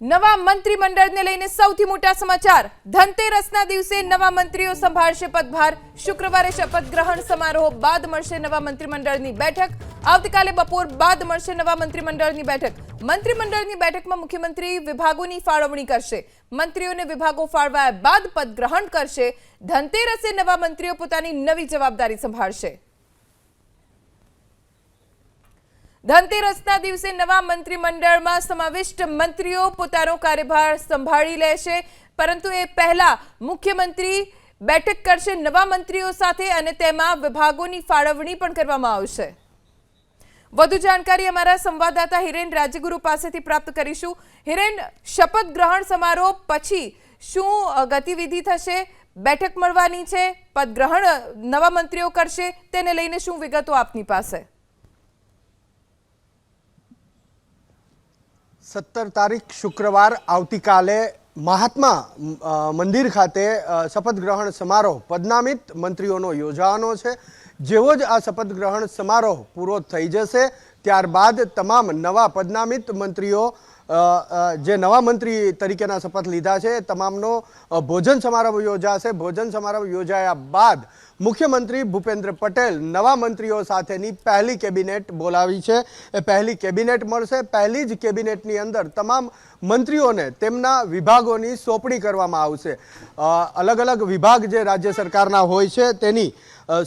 નવા મંત્રીમંડળને લઈને સૌથી મોટા સમાચાર. ધનતેરસના દિવસે નવા મંત્રીઓ સંભાળશે પદભાર. શુક્રવારે શપથ ગ્રહણ સમારોહ બાદ મળશે નવા મંત્રીમંડળની બેઠક. આવતીકાલે બપોર બાદ મળશે નવા મંત્રીમંડળની બેઠક. મંત્રીમંડળની બેઠકમાં મુખ્યમંત્રી વિભાગોની ફાળવણી કરશે. મંત્રીઓને વિભાગો ફાળવાયા બાદ પદ ગ્રહણ કરશે. ધનતેરસે નવા મંત્રીઓ પોતાની નવી જવાબદારી સંભાળશે. ધનતેરસના દિવસે નવા મંત્રીમંડળમાં સમાવિષ્ટ મંત્રીઓ પોતાનો કાર્યભાર સંભાળી લેશે પરંતુ એ પહેલા મુખ્યમંત્રી બેઠક કરશે નવા મંત્રીઓ સાથે અને તેમાં વિભાગોની ફાળવણી પણ કરવામાં આવશે. વધુ જાણકારી અમારા સંવાદદાતા હિરેન રાજગુરુ પાસેથી પ્રાપ્ત કરીશું. હિરેન, શપથ ગ્રહણ સમારોહ પછી શું ગતિવિધિ થશે? બેઠક મળવાની છે. પદગ્રહણ નવા મંત્રીઓ કરશે. તેને લઈને શું વિગતો આપની પાસે? સત્તર તારીખ શુક્રવાર આવતીકાલે મહાત્મા મંદિર ખાતે શપથ ગ્રહણ સમારોહ. પદનામિત મંત્રીઓનો યોજાવાનો છે. જેવો જ આ શપથ ગ્રહણ સમારોહ પૂરો થઈ જશે, ત્યારબાદ તમામ નવા પદનામિત મંત્રીઓ જે નવા મંત્રી તરીકેના શપથ લીધા છે તમામનો ભોજન સમારોહ યોજાશે. ભોજન સમારોહ યોજાયા બાદ મુખ્યમંત્રી ભૂપેન્દ્ર પટેલ નવા મંત્રીઓ સાથેની પહેલી કેબિનેટ બોલાવી છે. એ પહેલી કેબિનેટ મળશે. પહેલી જ કેબિનેટની અંદર તમામ મંત્રીઓને તેમના વિભાગોની સોંપણી કરવામાં આવશે. અલગ અલગ વિભાગ જે રાજ્ય સરકારના હોય છે તેની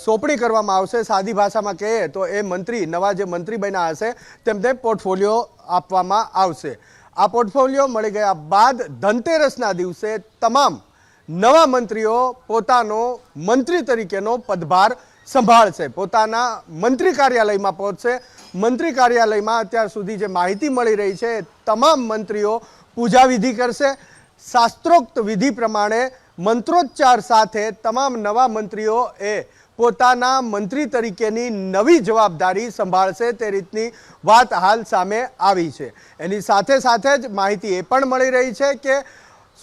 સોંપણી કરવામાં આવશે. સાદી ભાષામાં કહીએ તો એ મંત્રી, નવા જે મંત્રી બન્યા હશે, તેમને પોર્ટફોલિયો આપવામાં આવશે. આ પોર્ટફોલિયો મળી ગયા બાદ ધનતેરસના દિવસે તમામ નવા મંત્રીઓ પોતાનો મંત્રી તરીકેનો પદભાર સંભાળશે. પોતાના મંત્રી કાર્યાલયમાં પહોંચશે. મંત્રી કાર્યાલયમાં અત્યાર સુધી જે માહિતી મળી રહી છે તમામ મંત્રીઓ પૂજા વિધિ કરશે. શાસ્ત્રોક્ત વિધિ પ્રમાણે મંત્રોચ્ચાર સાથે તમામ નવા મંત્રીઓ એ પોતાના મંત્રી તરીકેની નવી જવાબદારી સંભાળશે તે રીતની વાત હાલ સામે આવી છે. એની સાથે સાથે જ માહિતી એ પણ મળી રહી છે કે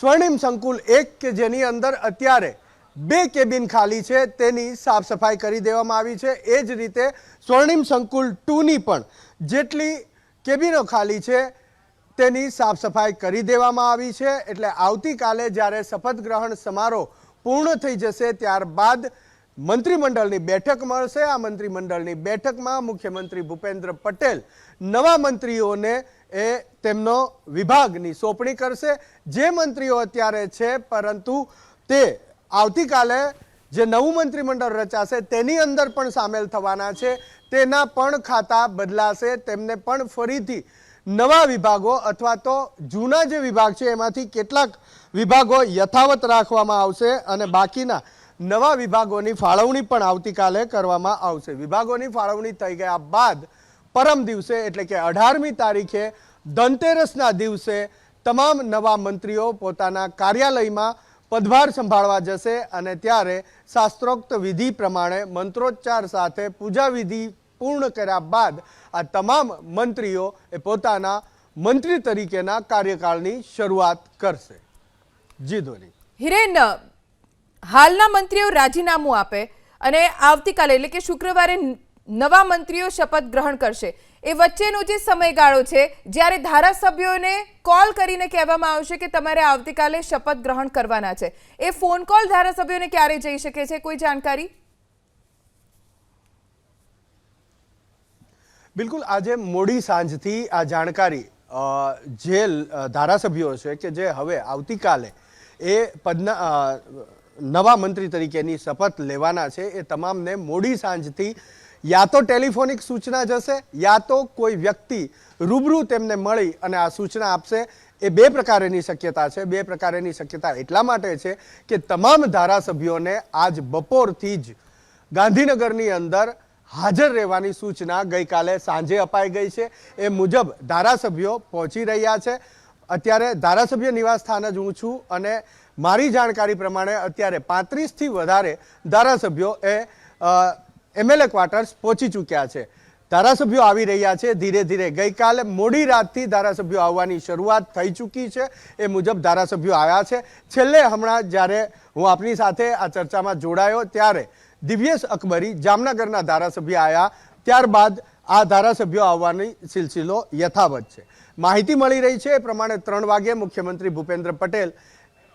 સ્વર્ણિમ સંકુલ એક કે જેની અંદર અત્યારે બે કેબિન ખાલી છે, તેની સાફ સફાઈ કરી દેવામાં આવી છે. એ જ રીતે સ્વર્ણિમ સંકુલ ટુની પણ જેટલી કેબિનો ખાલી છે, તેની સાફ સફાઈ કરી દેવામાં આવી છે. એટલે આવતીકાલે જ્યારે શપથ ગ્રહણ સમારોહ પૂર્ણ થઈ જશે, ત્યારબાદ મંત્રીમંડળની બેઠક મળશે. આ મંત્રીમંડળની બેઠકમાં મુખ્યમંત્રી ભૂપેન્દ્ર પટેલ નવા મંત્રીઓને એ તેમનો વિભાગની સોંપણી કરશે. જે મંત્રીઓ અત્યારે છે, પરંતુ તે આવતીકાલે જે નવું મંત્રીમંડળ રચાશે, તેની અંદર પણ સામેલ થવાના છે. તેના પણ ખાતા બદલાશે. તેમને પણ ફરીથી નવા વિભાગો અથવા તો જૂના જે વિભાગ છે, એમાંથી કેટલાક વિભાગો યથાવત રાખવામાં આવશે અને બાકીના નવા વિભાગોની ફાળવણી પણ આવતીકાલે કરવામાં આવશે. વિભાગોની ફાળવણી થઈ ગયા બાદ પરમ દિવસે, એટલે કે અઢારમી તારીખે ધનતેરસના દિવસે તમામ નવા મંત્રીઓ પોતાના કાર્યાલયમાં પદભાર સંભાળવા જશે અને ત્યારે શાસ્ત્રોક્ત વિધિ પ્રમાણે મંત્રોચ્ચાર સાથે પૂજા વિધિ પૂર્ણ કર્યા બાદ આ તમામ મંત્રીઓ એ પોતાના મંત્રી તરીકેના કાર્યકાળની શરૂઆત કરશે. જી ધોની. હિરેન, હાલના મંત્રીઓ રાજીનામું આપે અને આવતીકાલે, એટલે કે શુક્રવારે નવા મંત્રીઓ શપથ ગ્રહણ કરશે. એ વચ્ચેનો જે સમયગાળો છે, જ્યારે ધારાસભ્યોને કોલ કરીને કહેવામાં આવશે કે તમારે આવતીકાલે શપથ ગ્રહણ કરવાના છે. એ ફોન કોલ ધારાસભ્યોને ક્યારે જઈ શકે છે? કોઈ જાણકારી? બિલકુલ, આજે મોડી સાંજથી આ જાણકારી જે ધારાસભ્યો છે કે જે હવે આવતીકાલે એ પદના નવા મંત્રી તરીકેની શપથ લેવાના છે, એ તમામને મોડી સાંજથી યા તો ટેલિફોનિક સૂચના જશે, યા તો કોઈ વ્યક્તિ રૂબરૂ તેમને મળી અને આ સૂચના આપશે. એ બે પ્રકારેની શક્યતા છે. બે પ્રકારેની શક્યતા એટલા માટે છે કે તમામ ધારાસભ્યોને આજ બપોરથી જ ગાંધીનગરની અંદર હાજર રહેવાની સૂચના ગઈકાલે સાંજે અપાઈ ગઈ છે. એ મુજબ ધારાસભ્યો પહોંચી રહ્યા છે. અત્યારે ધારાસભ્ય નિવાસ સ્થાન જ હું છું અને મારી જાણકારી પ્રમાણે અત્યારે પાંત્રીસથી વધારે ધારાસભ્યો એ એમએલએ ક્વાર્ટર્સ પહોંચી ચૂક્યા છે. ધારાસભ્યો આવી રહ્યા છે. ધીરે ધીરે ગઈકાલે મોડી રાતથી ધારાસભ્યો આવવાની શરૂઆત થઈ ચૂકી છે. એ મુજબ ધારાસભ્યો આવ્યા છે. છેલ્લે હમણાં જ્યારે હું આપની સાથે આ ચર્ચામાં જોડાયો ત્યારે દિવ્યેશ અકબરી જામનગરના ધારાસભ્ય આવ્યા. ત્યારબાદ આ ધારાસભ્યો આવવાની સિલસિલો યથાવત છે. માહિતી મળી રહી છે. એ પ્રમાણે ત્રણ વાગે મુખ્યમંત્રી ભૂપેન્દ્ર પટેલ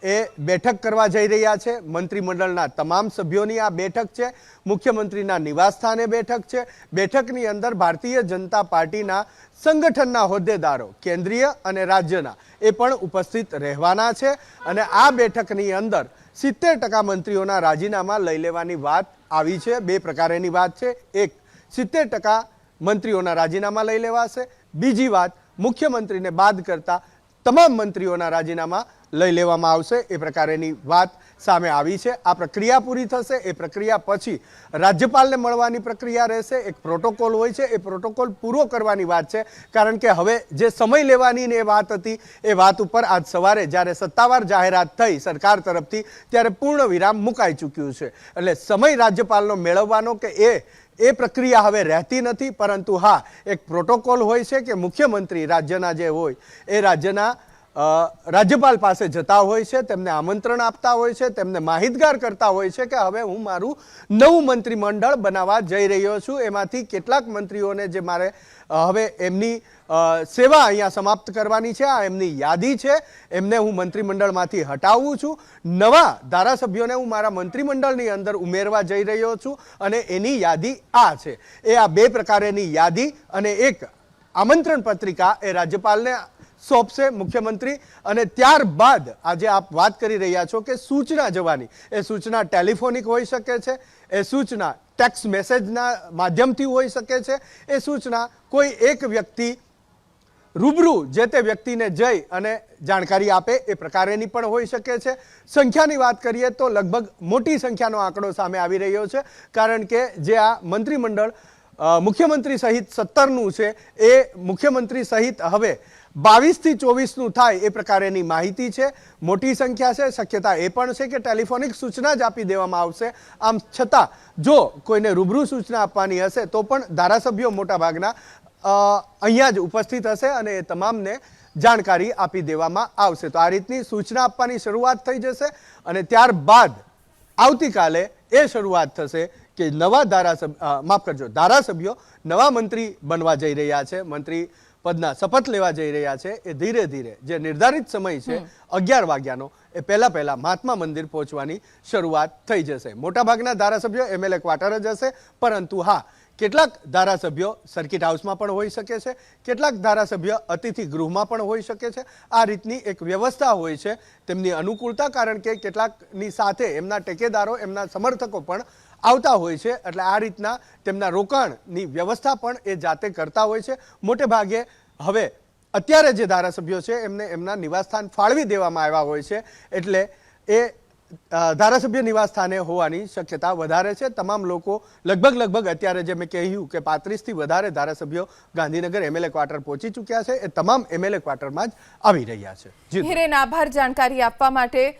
એ બેઠક કરવા જઈ રહ્યા છે. મંત્રીમંડળના તમામ સભ્યોની આ બેઠક છે. મુખ્યમંત્રીના નિવાસસ્થાને બેઠક છે. બેઠકની અંદર ભારતીય જનતા પાર્ટીના સંગઠનના હોદ્દેદારો કેન્દ્રીય અને રાજ્યના એ પણ ઉપસ્થિત રહેવાના છે અને આ બેઠકની અંદર સિત્તેર ટકા મંત્રીઓના રાજીનામા લઈ લેવાની વાત આવી છે. બે પ્રકારેની વાત છે. એક, સિત્તેર ટકા મંત્રીઓના રાજીનામા લઈ લેવાશે. બીજી વાત, મુખ્યમંત્રીને બાદ કરતા તમામ મંત્રીઓના રાજીનામા લઈ લેવામાં આવશે. એ પ્રકારેની વાત સામે આવી છે. આ પ્રક્રિયા પૂરી થશે. એ પ્રક્રિયા પછી રાજ્યપાલને મળવાની પ્રક્રિયા રહેશે. એક પ્રોટોકોલ હોય છે. એ પ્રોટોકોલ પૂરો કરવાની વાત છે. કારણ કે હવે જે સમય લેવાની ને એ વાત હતી, એ વાત ઉપર આજ સવારે જ્યારે સત્તાવાર જાહેરાત થઈ સરકાર તરફથી, ત્યારે પૂર્ણ વિરામ મુકાઈ ચૂક્યું છે. એટલે સમય રાજ્યપાલનો મેળવવાનો કે એ એ પ્રક્રિયા હવે રહેતી નથી. પરંતુ હા, એક પ્રોટોકોલ હોય છે કે મુખ્યમંત્રી રાજ્યના જે હોય, એ રાજ્યના રાજ્યપાલ પાસે જતા હોય છે, તેમને આમંત્રણ આપતા હોય છે, તેમને માહિતગાર કરતા હોય છે કે હવે હું મારું નવું મંત્રીમંડળ બનાવવા જઈ રહ્યો છું. એમાંથી કેટલાક મંત્રીઓને જે મારે હવે એમની સેવા અહીંયા સમાપ્ત કરવાની છે, આ એમની યાદી છે. એમને હું મંત્રીમંડળમાંથી હટાવું છું. નવા ધારાસભ્યોને હું મારા મંત્રીમંડળની અંદર ઉમેરવા જઈ રહ્યો છું અને એની યાદી આ છે. એ આ બે પ્રકારેની યાદી અને એક આમંત્રણ પત્રિકા એ રાજ્યપાલને સોંપશે મુખ્યમંત્રી. અને ત્યારબાદ આજે આપ વાત કરી રહ્યા છો કે સૂચના જવાની. એ સૂચના ટેલિફોનિક હોઈ શકે છે, એ સૂચના ટેક્સ મેસેજના માધ્યમથી હોઈ શકે છે, એ સૂચના કોઈ એક વ્યક્તિ રૂબરૂ જે તે વ્યક્તિને જઈ અને જાણકારી આપે એ પ્રકારેની પણ હોઈ શકે છે. સંખ્યાની વાત કરીએ તો લગભગ મોટી સંખ્યાનો આંકડો સામે આવી રહ્યો છે, કારણ કે જે આ મંત્રીમંડળ મુખ્યમંત્રી સહિત સત્તરનું છે, એ મુખ્યમંત્રી સહિત હવે બાવીસથી ચોવીસનું થાય એ પ્રકારેની માહિતી છે. મોટી સંખ્યા છે. શક્યતા એ પણ છે કે ટેલિફોનિક સૂચના જ આપી દેવામાં આવશે. આમ છતાં, જો કોઈને રૂબરૂ સૂચના આપવાની હશે, તો પણ ધારાસભ્યો મોટાભાગના અહીંયા જ ઉપસ્થિત હશે અને એ તમામને જાણકારી આપી દેવામાં આવશે. તો આ રીતની સૂચના આપવાની શરૂઆત થઈ જશે અને ત્યારબાદ આવતીકાલે એ શરૂઆત થશે કે નવા ધારાસભ્ય માફ કરજો, ધારાસભ્યો નવા મંત્રી બનવા જઈ રહ્યા છે. મંત્રી પદના શપથ લેવા જઈ રહ્યા છે એ ધીરે ધીરે જે નિર્ધારિત સમય છે અગિયાર વાગ્યાનો એ પહેલા પહેલા મહાત્મા મંદિર પહોંચવાની શરૂઆત થઈ જશે. મોટાભાગના ધારાસભ્યો એમએલએ ક્વાર્ટર જ હશે પરંતુ હા કેટલાક ધારાસભ્યો સર્કિટ હાઉસમાં પણ હોઈ શકે છે, કેટલાક ધારાસભ્ય અતિથિ ગૃહમાં પણ હોઈ શકે છે. આ રીતની એક વ્યવસ્થા હોય છે તેમની અનુકૂળતા, કારણ કે કેટલાકની સાથે એમના ટેકેદારો, એમના સમર્થકો પણ આવતા હોય છે. એટલે આ રીતના તેમના રોકાણની વ્યવસ્થા પણ એ જાતે કરતા હોય છે. મોટે ભાગે હવે અત્યારે જે ધારાસભ્યો છે, એમને એમના નિવાસસ્થાન ફાળવી દેવામાં આવ્યા હોય છે. એટલે એ ધારાસભ્ય નિવાસ સ્થાને હોવાની શક્યતા વધારે છે. તમામ લોકો લગભગ લગભગ અત્યારે જે મેં કહ્યું કે પાંત્રીસથી વધારે ધારાસભ્યો ગાંધીનગર એમએલએ ક્વાર્ટર પહોંચી ચૂક્યા છે. એ તમામ એમએલએ ક્વાર્ટરમાં જ આવી રહ્યા છે. હિરેન આભાર જાણકારી આપવા માટે